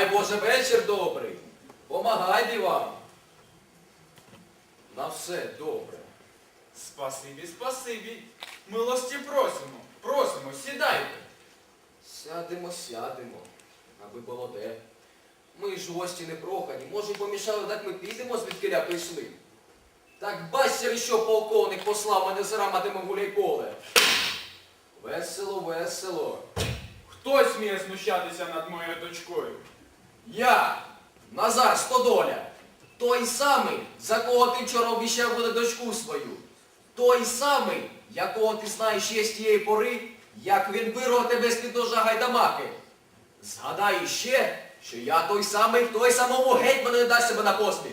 Дай Боже вечір добрий. Помагай дівам. На все добре. Спасибі, спасибі. Милості просимо. Просимо, сідайте. Сядемо, сядемо, аби було де. Ми ж гості не прохані. Може, помішали, так ми підемо, звідкиля прийшли. Так бачите, що полковник послав мене зараматиме гуляй поле. Весело, весело. Хто сміє знущатися над моєю дочкою? Я, Назар Стодоля, той самий, за кого ти вчора обіцяв буде дочку свою. Той самий, якого ти знаєш ще з тієї пори, як він вирвав тебе з-під ножа гайдамаки. Згадай ще, що я той самий, хто й самому гетьману не дасть себе на поспіль.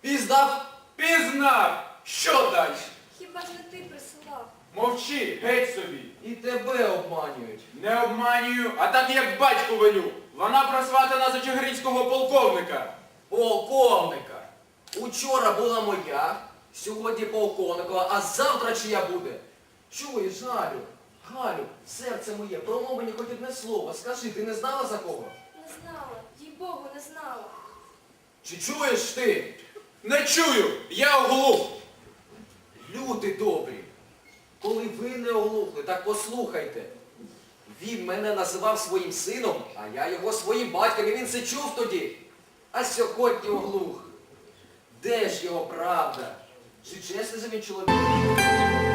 Піздав, Пізнав! Що далі? Хіба ж не ти присилав? Мовчи, геть собі. і тебе обманюють. Не обманюю, а так як батьку велю. Вона просватана за чигиринського полковника. Полковника. Учора була моя, сьогодні полковникова, а завтра чия буде? Чуєш, Галю? Галю, серце моє, промов мені хоч одне слово. Скажи, ти не знала за кого? Не знала, їй Богу, не знала. Чи чуєш ти? Не чую, я оглух. Люди добрі, коли ви не оглухли, так послухайте. Він мене називав своїм сином, а я його своїм батьком, і він це чув тоді. А сьогодні оглух. Де ж його правда? Чи чесний за він чоловік?